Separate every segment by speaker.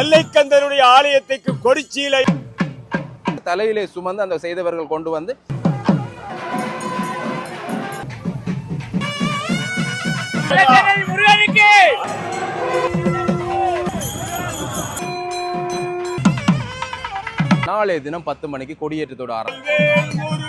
Speaker 1: நெல்லைக்கந்தனுடைய ஆலயத்துக்கு கொடிச்சீலை.
Speaker 2: தலையிலே சுமந்து அந்த செய்தவர்கள் கொண்டு வந்து நாளைய தினம் பத்து மணிக்கு கொடியேற்றத்தோட ஆரம்பம்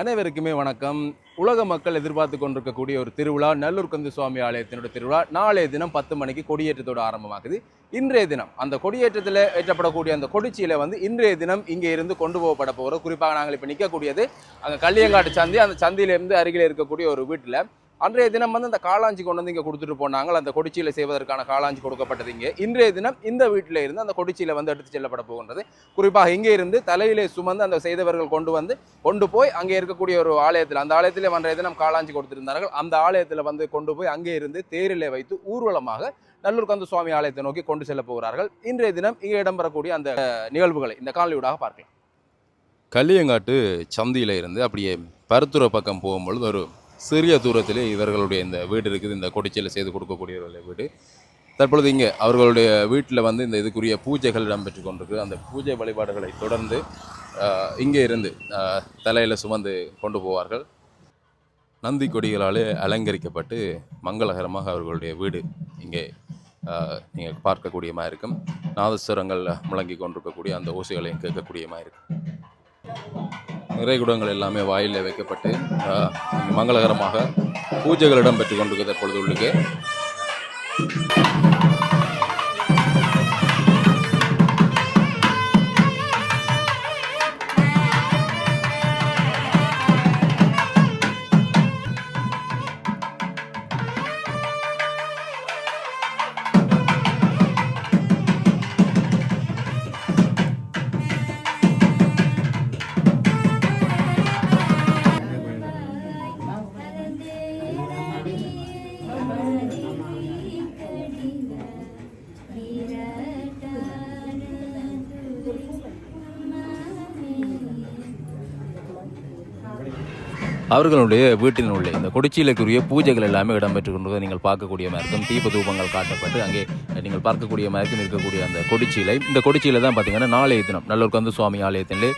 Speaker 2: அனைவருக்குமே வணக்கம். உலக மக்கள் எதிர்பார்த்து கொண்டிருக்கக்கூடிய ஒரு திருவிழா நல்லூர் கந்து சுவாமி ஆலயத்தினுடைய திருவிழா நாளைய தினம் பத்து மணிக்கு கொடியேற்றத்தோட ஆரம்பமாகுது. இன்றைய தினம் அந்த கொடியேற்றத்தில் ஏற்றப்படக்கூடிய அந்த கொடிச்சியில் வந்து இன்றைய தினம் இங்கே இருந்து கொண்டு போகப்பட போகிறோம் குறிப்பாக நாங்கள் இப்போ நிற்கக்கூடியது அங்கே கல்லியங்காட்டு சந்தி அந்த சந்தியிலேருந்து அருகில் இருக்கக்கூடிய ஒரு வீட்டில் அன்றைய தினம் வந்து அந்த காளாஞ்சி கொண்டு வந்து இங்கே கொடுத்துட்டு போனாங்க. அந்த கொடிச்சியில் செய்வதற்கான காளாஞ்சி கொடுக்கப்பட்டது இங்கே. இன்றைய தினம் இந்த வீட்டில் இருந்து அந்த கொடிச்சியில் வந்து எடுத்து செல்லப்பட போகின்றது. குறிப்பாக இங்கே இருந்து தலையிலே சுமந்து அந்த செய்தவர்கள் கொண்டு வந்து கொண்டு போய் அங்கே இருக்கக்கூடிய ஒரு ஆலயத்தில் அந்த ஆலயத்திலே அன்றைய தினம் காளாஞ்சி கொடுத்திருந்தார்கள். அந்த ஆலயத்தில் வந்து கொண்டு போய் அங்கே இருந்து தேரிலே வைத்து ஊர்வலமாக நல்லூர் கந்த சுவாமி ஆலயத்தை நோக்கி கொண்டு செல்ல போகிறார்கள். இன்றைய தினம் இங்கே இடம்பெறக்கூடிய அந்த நிகழ்வுகளை இந்த காணொலியூடாக பார்க்கலாம். கல்லியங்காட்டு சந்தியில இருந்து அப்படியே பருத்துறை பக்கம் போகும்பொழுது ஒரு சிறிய தூரத்திலே இவர்களுடைய இந்த வீடு இருக்குது. இந்த கொடிச்சையில் செய்து கொடுக்கக்கூடியவர்களுடைய வீடு. தற்பொழுது இங்கே அவர்களுடைய வீட்டில் வந்து இந்த இதுக்குரிய பூஜைகள் இடம்பெற்று கொண்டிருக்கு. அந்த பூஜை வழிபாடுகளை தொடர்ந்து இங்கே இருந்து தலையில் சுமந்து கொண்டு போவார்கள். நந்தி கொடிகளாலே அலங்கரிக்கப்பட்டு மங்களகரமாக அவர்களுடைய வீடு இங்கே நீங்கள் பார்க்கக்கூடியமாக இருக்கும் நாதஸ்வரங்கள் முழங்கி கொண்டிருக்கக்கூடிய அந்த ஓசைகளையும் கேட்கக்கூடியமாக இருக்கும் நிறைகுடங்கள் எல்லாமே வாயிலே வைக்கப்பட்டு ஆஹ், மங்களகரமாக பூஜைகள் இடம்பெற்று கொண்டிருக்கிறது தற்பொழுது உள்ளுக்கு. அவர்களுடைய வீட்டின் உள்ளே இந்த கொடிச்சியிலுக்குரிய பூஜைகள் எல்லாமே இடம்பெற்று கொண்டு நீங்கள் பார்க்கக்கூடிய மாதிரி இருக்கும் தீப தூபங்கள் காட்டப்பட்டு அங்கே நீங்கள் பார்க்கக்கூடிய மாதிரி இருக்கக்கூடிய அந்த கொடிச்சியிலை இந்த கொடிச்சியில தான் பார்த்தீங்கன்னா நாளைய தினம் நல்லூர் கந்து சுவாமி ஆலயத்திலே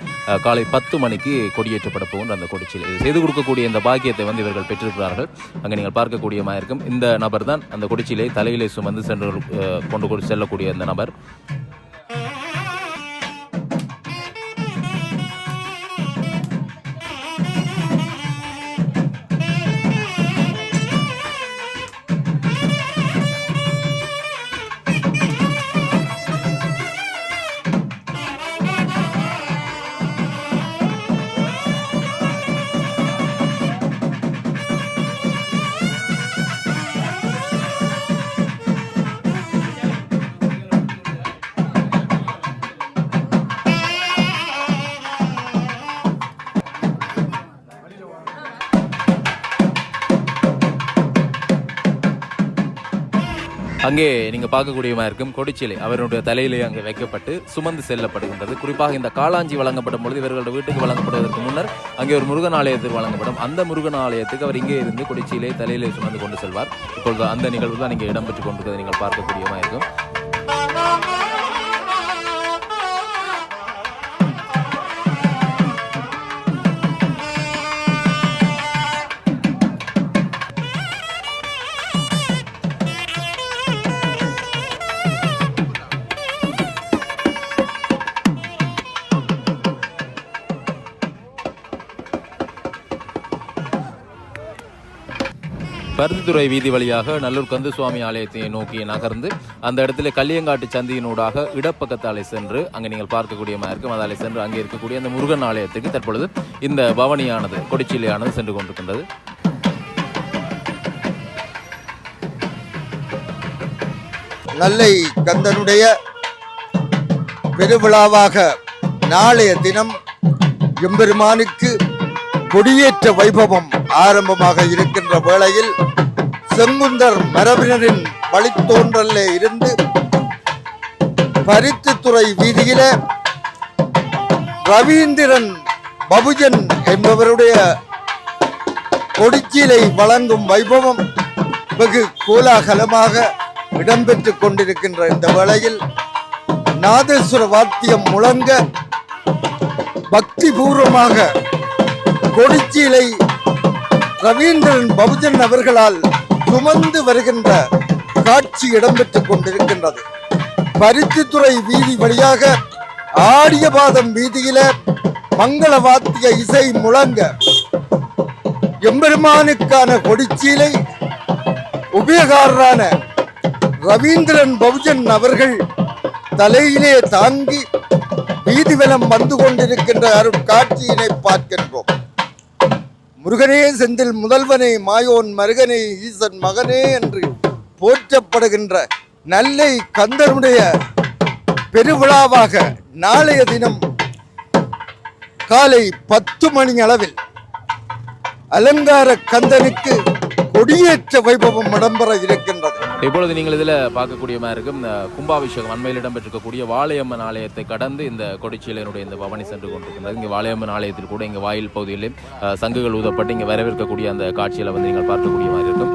Speaker 2: காலை பத்து மணிக்கு கொடியேற்றப்பட போகின்ற அந்த கொடிச்சியில் இது செய்து கொடுக்கக்கூடிய இந்த பாக்கியத்தை வந்து இவர்கள் பெற்றிருக்கிறார்கள். அங்கே நீங்கள் பார்க்கக்கூடிய மாதிரி இருக்கும் இந்த நபர் தான் அந்த கொடிச்சீலை தலையிலே சுமந்து சென்று கொண்டு செல்லக்கூடிய அந்த நபர். அங்கே நீங்க பார்க்கக்கூடிய இருக்கும். கொடிச்சிலை அவருடைய தலையிலே அங்கே வைக்கப்பட்டு சுமந்து செல்லப்படுகின்றது. குறிப்பாக இந்த காளாஞ்சி வழங்கப்படும் பொழுது இவர்களுடைய வீட்டுக்கு வழங்கப்படுவதற்கு முன்னர் அங்கே ஒரு முருகன் ஆலயத்தில் வழங்கப்படும். அந்த முருகன் ஆலயத்துக்கு அவர் இங்கே இருந்து கொடிச்சியிலே தலையிலே சுமந்து கொண்டு செல்வார். இப்பொழுது அந்த நிகழ்வு தான் நீங்கள் இடம்பெற்று கொண்டிருக்கிறதை. நீங்கள் பார்க்கக்கூடிய இருக்கும். பருத்தித்துறை வீதி வழியாக நல்லூர் கந்துசுவாமி ஆலயத்தை நோக்கி நகர்ந்து அந்த இடத்துல கல்லியங்காட்டு சந்தியினூடாக இடப்பக்கத்தாலே சென்று அங்கே நீங்கள் பார்க்கக்கூடிய மாதிரி இருக்கும் அதாலே சென்று அங்கே இருக்கக்கூடிய அந்த முருகன் ஆலயத்துக்கு தற்பொழுது இந்த பவனியானது கொடிச்சிலையானது சென்று கொண்டிருக்கின்றது.
Speaker 3: நல்லை கந்தனுடைய பெருவிழாவாக நாளைய தினம் எம்பெருமானுக்கு கொடியேற்ற வைபவம். ஆரம்பமாக இருக்கின்ற வேளையில் செங்குந்தர் மரபினரின் வழித்தோன்றல்ல இருந்து பருத்தித்துறை வீதியில ரவீந்திரன் பபுஜன் என்பவருடைய கொடிச்சீலை வழங்கும் வைபவம் வெகு கோலாகலமாக இடம்பெற்றுக் கொண்டிருக்கின்ற இந்த வேளையில் நாதேஸ்வர வாத்தியம் முழங்க பக்தி பூர்வமாக கொடிச்சீலை ரவீந்திரன் பகுஜன் அவர்களால் சுமந்து வருகின்ற காட்சி இடம்பெற்றுக் கொண்டிருக்கின்றது. பருத்தித்துறை வீதி வழியாக ஆடியபாதம் வீதியில மங்கள வாத்திய இசை முழங்க எம்பெருமானுக்கான கொடிச்சீலை உபயகாரரான ரவீந்திரன் பகுஜன் அவர்கள் தலையிலே தாங்கி வீதிவலம் வந்து கொண்டிருக்கின்ற அருட்காட்சியினை பார்க்கின்றோம். முருகனே செந்தில் முதல்வனே மாயோன் மருகனே ஈசன் மகனே என்று போற்றப்படுகின்ற நல்லை கந்தனுடைய பெருவிழாவாக நாளைய தினம் காலை பத்து மணி அளவில் அலங்கார கந்தனுக்கு கொடியேற்ற வைபவம் இடம்பெற இருக்கின்றது.
Speaker 2: இப்பொழுது நீங்கள் இதில் பார்க்கக்கூடிய மாதிரி இருக்கும். இந்த கும்பாபிஷேகம் அண்மையில் இடம்பெற்றிருக்கக்கூடிய வாழையம்மன் ஆலயத்தை கடந்து இந்த கொடிச்சீலையினுடைய இந்த பவனி சென்று கொண்டிருக்கின்றது. இங்கே வாழையம்மன் ஆலயத்தில் கூட இங்கே வாயில் பகுதியிலே சங்குகள் ஊதப்பட்டு இங்கே வரவேற்கக்கூடிய அந்த காட்சியில் வந்து நீங்கள் பார்க்கக்கூடிய மாதிரி இருக்கும்.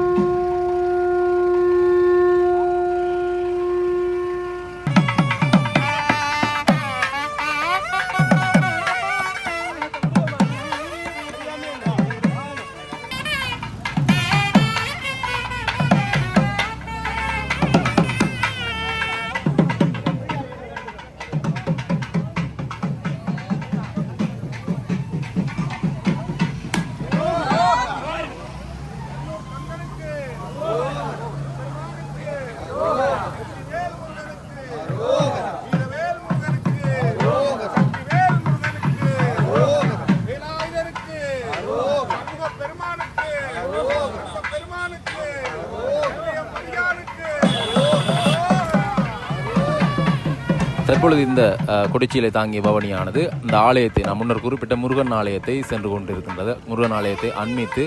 Speaker 2: இப்பொழுது இந்த அஹ், தாங்கிய பவனியானது இந்த ஆலயத்தை நான் முன்னர் குறிப்பிட்ட முருகன் ஆலயத்தை சென்று கொண்டிருக்கின்றது. முருகன் ஆலயத்தை அண்மித்து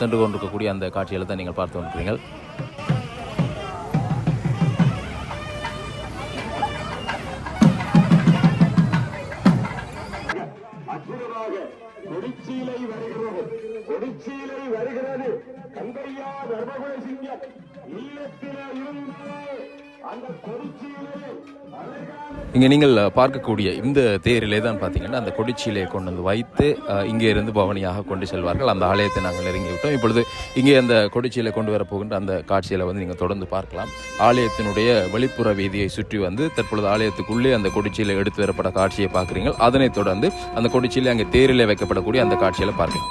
Speaker 2: சென்று கொண்டிருக்கக்கூடிய அந்த காட்சிகளை தான் நீங்கள் பார்த்து கொண்டிருக்கிறீர்கள்
Speaker 1: கொடிச்சீலை வருகிறது. கொடிச்சீலை வருகிறது. கங்கையா தர்மகுல சிங்கம் இல்லத்திலே இருந்து
Speaker 2: இங்கே நீங்கள் பார்க்கக்கூடிய இந்த தேரிலே தான் பார்த்தீங்கன்னா அந்த கொடிச்சியிலே கொண்டு வந்து வைத்து இங்கே இருந்து பவனியாக கொண்டு செல்வார்கள். அந்த ஆலயத்தை நாங்கள் நெருங்கி விட்டோம். இப்பொழுது இங்கே அந்த கொடிச்சியில் கொண்டு வரப்போகின்ற அந்த காட்சியில் வந்து நீங்கள் தொடர்ந்து பார்க்கலாம். ஆலயத்தினுடைய வெளிப்புற வீதியை சுற்றி வந்து தற்பொழுது ஆலயத்துக்குள்ளே அந்த கொடிச்சீலை எடுத்து வரப்பட காட்சியை பார்க்குறீங்க அதனைத் தொடர்ந்து அந்த கொடிச்சியில் அங்கே தேரிலே வைக்கப்படக்கூடிய அந்த காட்சியில் பார்க்கலாம்.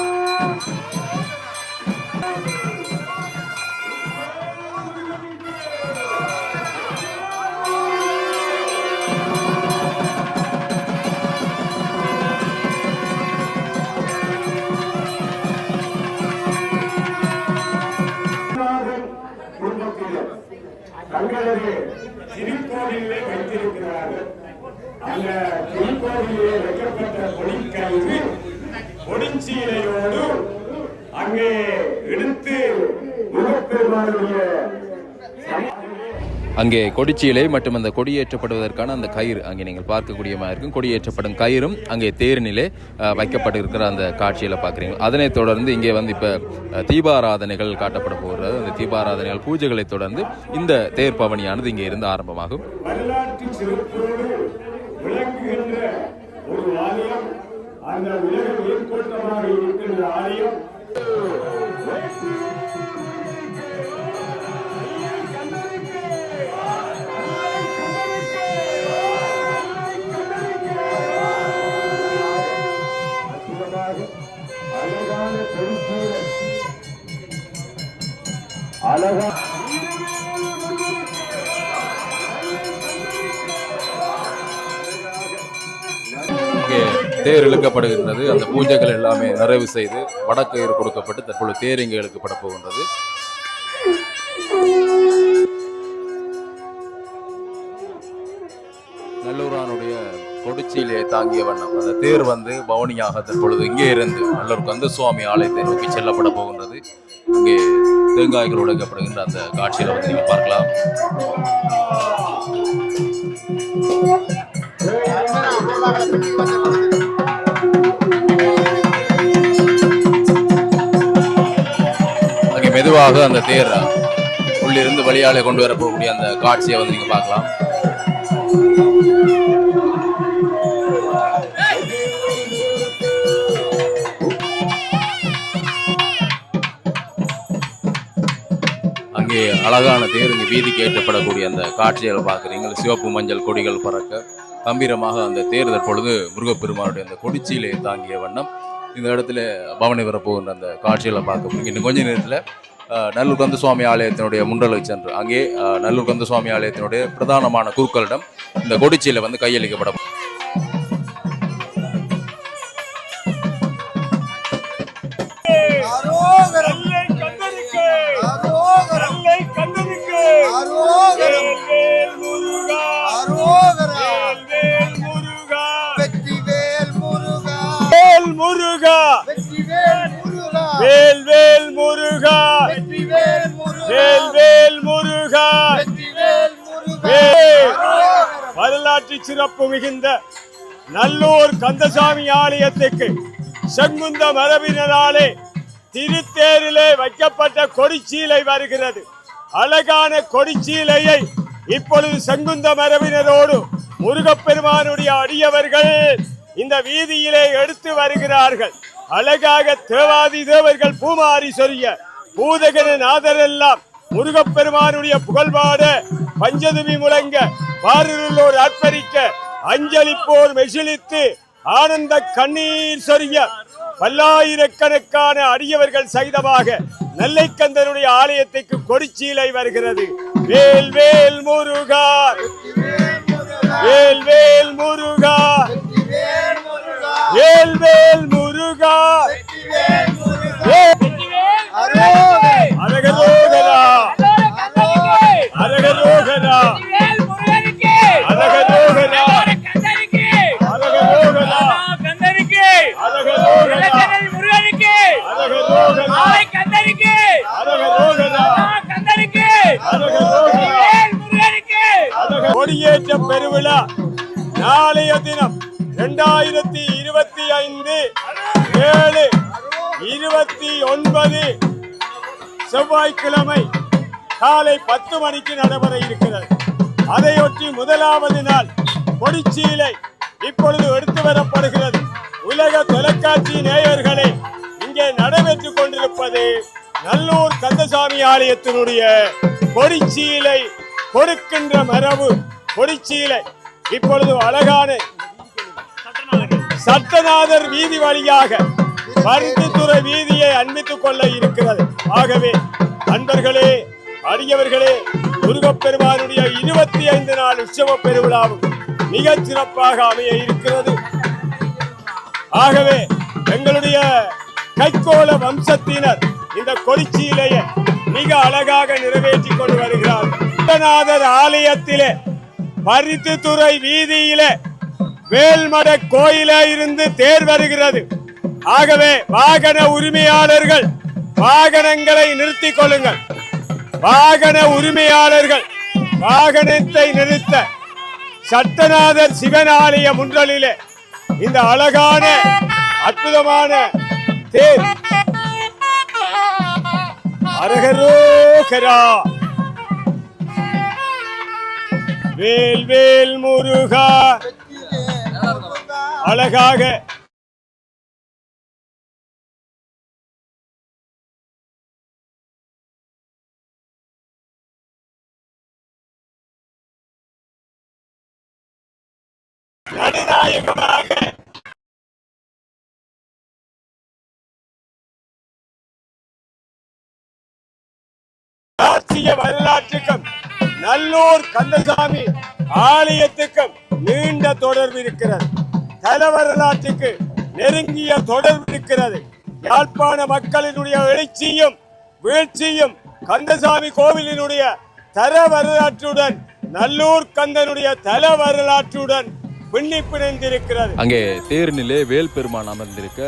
Speaker 1: அங்கே
Speaker 2: கொடிச்சியிலே மற்றும் அந்த கொடியேற்றப்படுவதற்கான அந்த கயிறு அங்கே நீங்கள் பார்க்கக்கூடிய மாதிரி இருக்கும். கொடியேற்றப்படும் கயிறும் அங்கே தேரினிலே வைக்கப்பட்டிருக்கிற அந்த காட்சியில் பார்க்குறீங்க. அதனைத் தொடர்ந்து இங்கே வந்து இப்போ தீபாராதனைகள் காட்டப்பட போகிறது. அந்த தீபாராதனைகள் பூஜைகளை தொடர்ந்து இந்த தேர் பவனியானது இங்கே இருந்து ஆரம்பமாகும்.
Speaker 1: அந்த உலக ஏற்பட்டமாக இருக்கின்ற ஆலயம். அழகா.
Speaker 2: தேர் இழுக்கப்படுகின்றது. அந்த பூஜைகள் எல்லாமே நிறைவு செய்து வடக்கயிறு கொடுக்கப்பட்டு தற்பொழுது தேர் இங்கே இழுக்கப்பட போகின்றது. உச்சியிலே தாங்கிய வண்ணம். அந்த தேர் வந்து பவனியாக தற்பொழுது இங்கே இருந்து நல்லூர் கந்தசுவாமி ஆலயத்தை நோக்கி செல்லப்பட போகின்றது. இங்கே தேங்காய்கள் உடைக்கப்படுகின்ற அந்த காட்சியில வந்து நீங்க பார்க்கலாம். அங்கே மெதுவாக அந்த தேர் உள்ளிருந்து வழியாலே கொண்டு வரப்போகக்கூடிய அந்த காட்சியை வந்து நீங்க பார்க்கலாம். அழகான தேர் இங்கே வீதிக்கு ஏற்றப்படக்கூடிய அந்த காட்சிகளை பார்க்குறீங்க. சிவப்பு மஞ்சள் கொடிகள் பறக்க கம்பீரமாக அந்த தேர் தற்பொழுது முருகப்பெருமானுடைய அந்த கொடிச்சியிலே தாங்கிய வண்ணம். இந்த இடத்துல பவனி வரப்போகின்ற அந்த காட்சிகளை பார்க்க முடியும் இன்னும் கொஞ்ச நேரத்தில் நல்லூர் கந்த சுவாமி ஆலயத்தினுடைய முண்டலுக்கு சென்று அங்கே நல்லூர் கந்த சுவாமி ஆலயத்தினுடைய பிரதானமான குருக்களிடம் இந்த கொடிச்சியில் வந்து கையளிக்கப்படும்
Speaker 1: வரலாற்று சிறப்பு மிகுந்த நல்லூர் கந்தசாமி ஆலயத்துக்கு செங்குந்த மரபினராலே திருத்தேரிலே வைக்கப்பட்ட கொடிச்சீலை வருகிறது. அழகான கொடிச்சீலையை இப்பொழுது செங்குந்த மரபினரோடு முருகப்பெருமானுடைய அடியவர்கள் இந்த வீதியிலே எடுத்து வருகிறார்கள். அழகாக தேவாதி தேவர்கள் பூமாரி சொரிய பூதகன நாதரெல்லாம் முருகப்பெருமானுடைய புகழ்பாட பஞ்சதுமி முழங்க பாரிலுள்ளோர் அர்ப்பரிக்க அஞ்சலிப்போர் மெசிலித்து ஆனந்த கண்ணீர் சொரிய பல்லாயிரக்கணக்கான அடியவர்கள் சகிதமாக நெல்லைக்கந்தனுடைய ஆலயத்துக்கு கொடிச்சீலை வருகிறது. வேல் வேல் முருகா. வேல் வேல் முருகா. வேல் வேல் முருகா. வேல் காலை பத்து மணிக்கு நடைபெற இருக்கிறது. அதையொட்டி முதலாவது நாள் கொடிச்சீலை இப்பொழுது எடுத்து வரப்படுகிறது. உலக தொலைக்காட்சி நேயர்களை இங்கே நடைபெற்றுக் கொண்டிருப்பது நல்லூர் கந்தசாமி ஆலயத்தினுடைய கொடிச்சீலை கொடுக்கின்ற மரபு கொடிச்சீலை. இப்பொழுது அழகான சட்டநாதர் வீதி வழியாக பருத்தித்துறை வீதியை அன்பித்துக் கொள்ள இருக்கிறது. ஆகவே அன்பர்களே அடியவர்களே முருகப்பெருமானுடைய இருபத்தி ஐந்து நாள் உற்சவ பெருவிழாவும் மிக சிறப்பாக அமைய இருக்கிறது. ஆகவே எங்களுடைய கைக்கோள வம்சத்தினர் இந்த கொடிச்சீலையை மிக அழகாக நிறைவேற்றி கொண்டு வருகிறார். விஸ்வநாதர் ஆலயத்திலே பருத்தித்துறை வீதியிலே வேல்மட கோயிலே இருந்து தேர் வருகிறது. ஆகவே வாகன உரிமையாளர்கள் வாகனங்களை நிறுத்திக் கொள்ளுங்கள். வாகன உரிமையாளர்கள் வாகனத்தை நிறுத்த சட்டநாதர் சிவன் ஆலய முன்றலிலே இந்த அழகான அற்புதமான தேர். அரகரோகரா. வேல் வேல் முருகா. அழகாக வரலாற்றுக்கும் நல்லூர் கந்தசாமி ஆலயத்துக்கும் நீண்ட தொடர்பு இருக்கிறது. தல வரலாற்றுக்கு நெருங்கிய தொடர்பு இருக்கிறது. யாழ்ப்பாண மக்களினுடைய எழுச்சியும் வீழ்ச்சியும் கந்தசாமி கோவிலினுடைய தர வரலாற்றுடன் நல்லூர் கந்தனுடைய தல வரலாற்றுடன் பிணைந்திருக்கிறது.
Speaker 2: அங்கே தேர்நிலே வேல் பெருமான் அமர்ந்திருக்க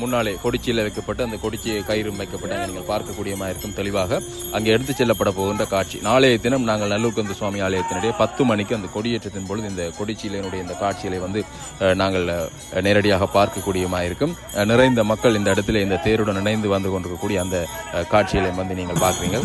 Speaker 2: முன்னாலே கொடிச்சியில் வைக்கப்பட்டு அந்த கொடிச்சி கயிறு வைக்கப்பட்ட நீங்கள் பார்க்கக்கூடியமா இருக்கும் தெளிவாக. அங்கே எடுத்து செல்லப்பட போகின்ற காட்சி. நாளைய தினம் நாங்கள் நல்லூர்கந்து சுவாமி ஆலயத்தினுடைய பத்து மணிக்கு அந்த கொடியேற்றத்தின் பொழுது இந்த கொடிச்சியிலினுடைய இந்த காட்சிகளை வந்து நாங்கள் நேரடியாக பார்க்கக்கூடியமா இருக்கும். நிறைந்த மக்கள் இந்த இடத்துல இந்த தேருடன் இணைந்து வந்து கொண்டிருக்கக்கூடிய அந்த காட்சிகளை வந்து நீங்கள் பார்க்குறீங்க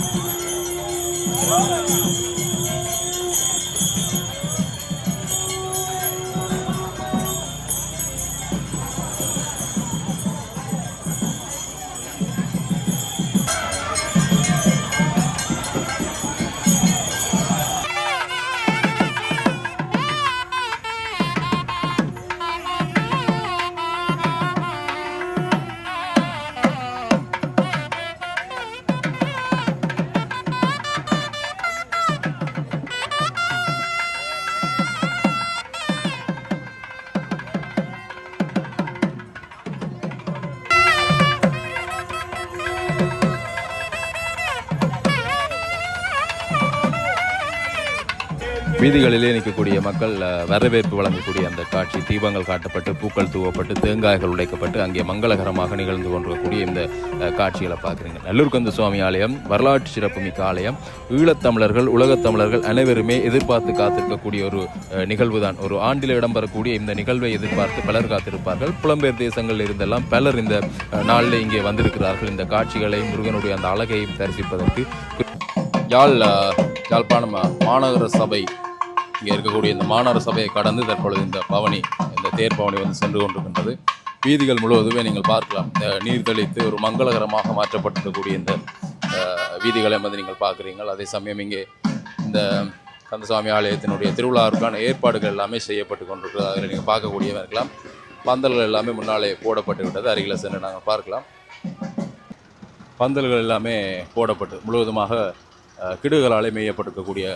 Speaker 2: வீதிகளிலே நிற்கக்கூடிய மக்கள் வரவேற்பு வழங்கக்கூடிய அந்த காட்சி தீபங்கள் காட்டப்பட்டு பூக்கள் தூவப்பட்டு தேங்காய்கள் உடைக்கப்பட்டு அங்கே மங்களகரமாக நிகழ்ந்து கொண்டிருக்கக்கூடிய இந்த காட்சிகளை பார்க்குறீங்க. நல்லூர்கந்த சுவாமி ஆலயம் வரலாற்று சிறப்புமிக்க ஆலயம். ஈழத்தமிழர்கள் உலகத் தமிழர்கள் அனைவருமே எதிர்பார்த்து காத்திருக்கக்கூடிய ஒரு அஹ், நிகழ்வு தான் ஒரு ஆண்டில் இடம்பெறக்கூடிய இந்த நிகழ்வை எதிர்பார்த்து பலர் காத்திருப்பார்கள். புலம்பெயர் தேசங்களில் இருந்தெல்லாம் பலர் இந்த நாளில் இங்கே வந்திருக்கிறார்கள். இந்த காட்சிகளை முருகனுடைய அந்த அழகையும் தரிசிப்பதற்கு. யாழ் யாழ்ப்பாணம் மாநகர சபை இங்கே இருக்கக்கூடிய இந்த மாநகர சபையை கடந்து தற்பொழுது இந்த பவனி இந்த தேர் பவனி வந்து சென்று கொண்டிருக்கின்றது. வீதிகள் முழுவதுமே நீங்கள் பார்க்கலாம். இந்த நீர் தெளித்து ஒரு மங்களகரமாக மாற்றப்பட்டிருக்கக்கூடிய இந்த வீதிகளை வந்து நீங்கள் பார்க்குறீங்கள் அதே சமயம் இங்கே இந்த கந்தசாமி ஆலயத்தினுடைய திருவிழாவிற்கான ஏற்பாடுகள் எல்லாமே செய்யப்பட்டு கொண்டிருக்கிறது. அதில் நீங்கள் பார்க்கக்கூடியவா இருக்கலாம். பந்தல்கள் எல்லாமே முன்னாலே போடப்பட்டு விட்டது அருகில் சென்று நாங்கள் பார்க்கலாம். பந்தல்கள் எல்லாமே போடப்பட்டு முழுவதுமாக கிடுகளாலே மேயப்பட்டிருக்கக்கூடிய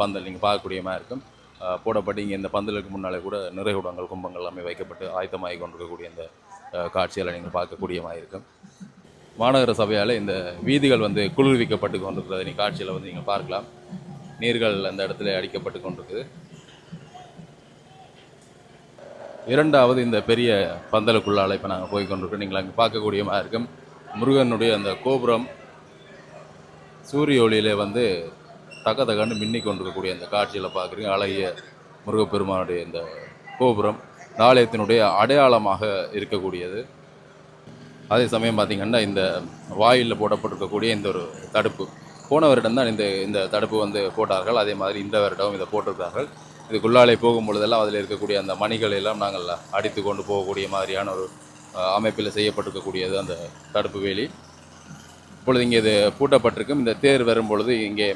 Speaker 2: பந்தல் நீங்கள் பார்க்கக்கூடியமாக இருக்கும். போடப்பட்டு இங்கே இந்த பந்தலுக்கு முன்னாலே கூட நிறைகுடங்கள் கும்பங்கள் எல்லாமே வைக்கப்பட்டு ஆயத்தமாகி கொண்டிருக்கக்கூடிய இந்த காட்சிகளை நீங்கள் பார்க்கக்கூடியமாக இருக்கும். மாநகர சபையால் இந்த வீதிகள் வந்து குளிர்விக்கப்பட்டு கொண்டிருக்கிறது. நீ காட்சியில் வந்து நீங்கள் பார்க்கலாம். நீர்கள் அந்த இடத்துல அடிக்கப்பட்டு கொண்டிருக்குது. இரண்டாவது இந்த பெரிய பந்தலுக்குள்ளால் இப்போ நாங்கள் போய் கொண்டிருக்கோம். நீங்கள் அங்கே பார்க்கக்கூடியமாக இருக்கும். முருகனுடைய அந்த கோபுரம் சூரிய ஒளியிலே வந்து தக தகன்னு மின்னி கொண்டிருக்கக்கூடிய அந்த காட்சியில் பார்க்குறீங்க. அழகிய முருகப்பெருமானுடைய இந்த கோபுரம் இந்த ஆலயத்தினுடைய அடையாளமாக இருக்கக்கூடியது. அதே சமயம் பார்த்தீங்கன்னா இந்த வாயிலில் போடப்பட்டிருக்கக்கூடிய இந்த ஒரு தடுப்பு. போன வருடம் தான் இந்த இந்த தடுப்பு வந்து போட்டார்கள். அதே மாதிரி இந்த வருடம் இதை போட்டிருக்கிறார்கள் இதுக்குள்ளாலே போகும் பொழுதெல்லாம் அதில் இருக்கக்கூடிய அந்த மணிகளை எல்லாம் நாங்கள் அடித்து கொண்டு போகக்கூடிய மாதிரியான ஒரு அமைப்பில் செய்யப்பட்டிருக்கக்கூடியது அந்த தடுப்பு வேலி. இப்பொழுது இங்கே இது பூட்டப்பட்டிருக்கும் இந்த தேர் வரும் பொழுது இங்கே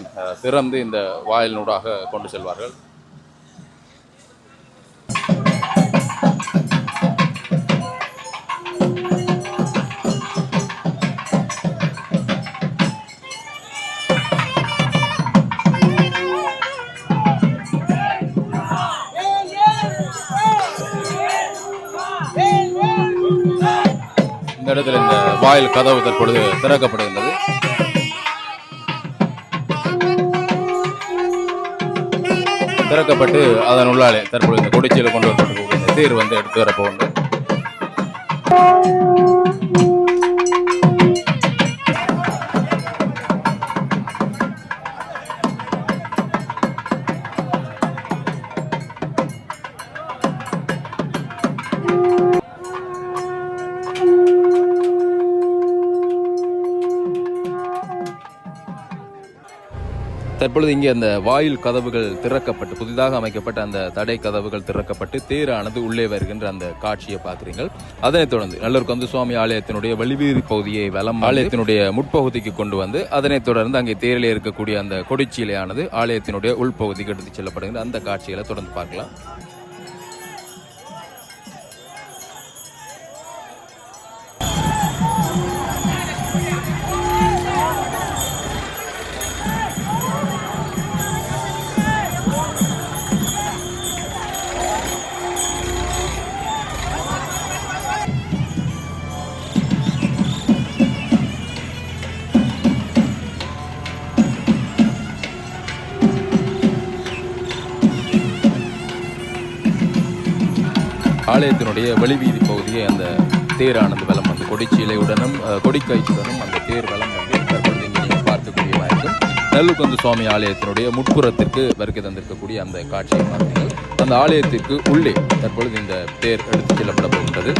Speaker 2: திறந்து இந்த வாயிலினூடாக கொண்டு செல்வார்கள் இந்த இடத்துல இந்த வாயில் கதவு தற்பொழுது திறக்கப்படுகின்றது. திறக்கப்பட்டு அதன் உள்ளாலே தற்பொழுது இந்த கொடிச்சியில் கொண்டு வரப்பட்டு தீர் வந்து எடுத்து வரப்போகின்றது. தற்பொழுது இங்கே அந்த வாயில் கதவுகள் திறக்கப்பட்டு புதிதாக அமைக்கப்பட்ட அந்த தடை கதவுகள் திறக்கப்பட்டு தேரானது உள்ளே வருகின்ற அந்த காட்சியை பார்க்குறீங்கள் அதனைத் தொடர்ந்து நல்லூர் கந்தசுவாமி ஆலயத்தினுடைய வெளிவீதி பகுதியை வலம் ஆலயத்தினுடைய முற்பகுதிக்கு கொண்டு வந்து அதனைத் தொடர்ந்து அங்கே தேரிலே இருக்கக்கூடிய அந்த கொடிச்சீலையானது ஆலயத்தினுடைய உள்பகுதிக்கு எடுத்துச் செல்லப்படுகின்ற அந்த காட்சிகளை தொடர்ந்து பார்க்கலாம். ஆலயத்தினுடைய வெளிவீதி பகுதியை அந்த தேரானது வலம் வந்து கொடிச்சீலையுடனும் கொடிக்காய்ச்சியுடனும் அந்த தேர் வலம் வந்து தற்பொழுது இங்கே நீங்கள் பார்க்கக்கூடியதாக இருக்கும் நல்லுக்கந்து சுவாமி ஆலயத்தினுடைய முட்புறத்திற்கு வருகை தந்திருக்கக்கூடிய அந்த காட்சியை பார்த்தீர்கள் அந்த ஆலயத்திற்கு உள்ளே தற்பொழுது இந்த தேர் எடுத்துச் செல்லப்பட போகின்றது.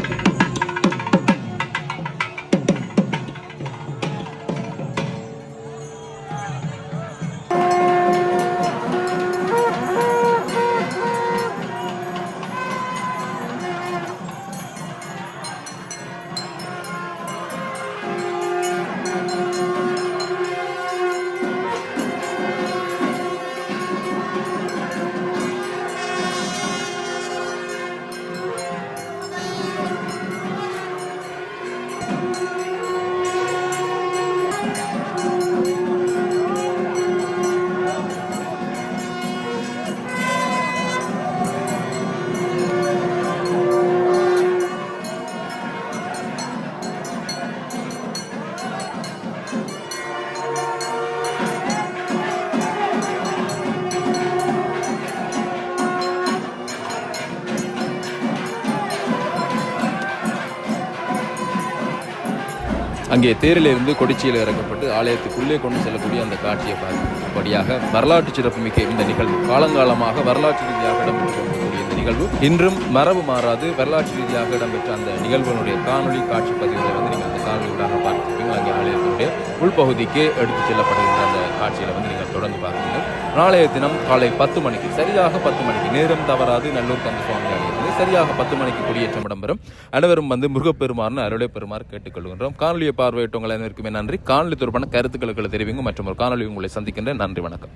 Speaker 2: அங்கே தேரிலிருந்து கொடிச்சியில் இறக்கப்பட்டு ஆலயத்துக்குள்ளே கொண்டு செல்லக்கூடிய அந்த காட்சியை பார்க்கும்படியாக வரலாற்று சிறப்புமிக்க இந்த நிகழ்வு காலங்காலமாக வரலாற்று ரீதியாக இடம்பெற்று இந்த நிகழ்வு இன்றும் மரபு மாறாது வரலாற்று ரீதியாக இடம்பெற்ற அந்த நிகழ்வுகளுடைய காணொளி காட்சி பதிவுகளை வந்து நீங்கள் அந்த காணொலியூடாக பார்த்துருப்பீங்க. அங்கே ஆலயத்தினுடைய உள்பகுதிக்கு எடுத்துச் செல்லப்படுகின்ற அந்த காட்சியில் வந்து நீங்கள் தொடர்ந்து பார்க்குங்கள் நாளைய தினம் காலை பத்து மணிக்கு சரியாக பத்து மணிக்கு நேரம் தவறாது நல்லூர் கந்த சுவாமி சரியாக பத்து மணிக்கு கொடியேற்றம் இடம்பெறும். அனைவரும் வந்து முருகப்பெருமாறுன்னு அருளை பெருமாறு கேட்டுக்கொள்கின்றோம். காணொலியை பார்வையிட்டவங்கள் அனைவருக்குமே நன்றி. காணொலி தொடர்பான கருத்துக்களுக்கு தெரிவிங்க மற்றும் ஒரு காணொலி உங்களை சந்திக்கின்றேன். நன்றி வணக்கம்.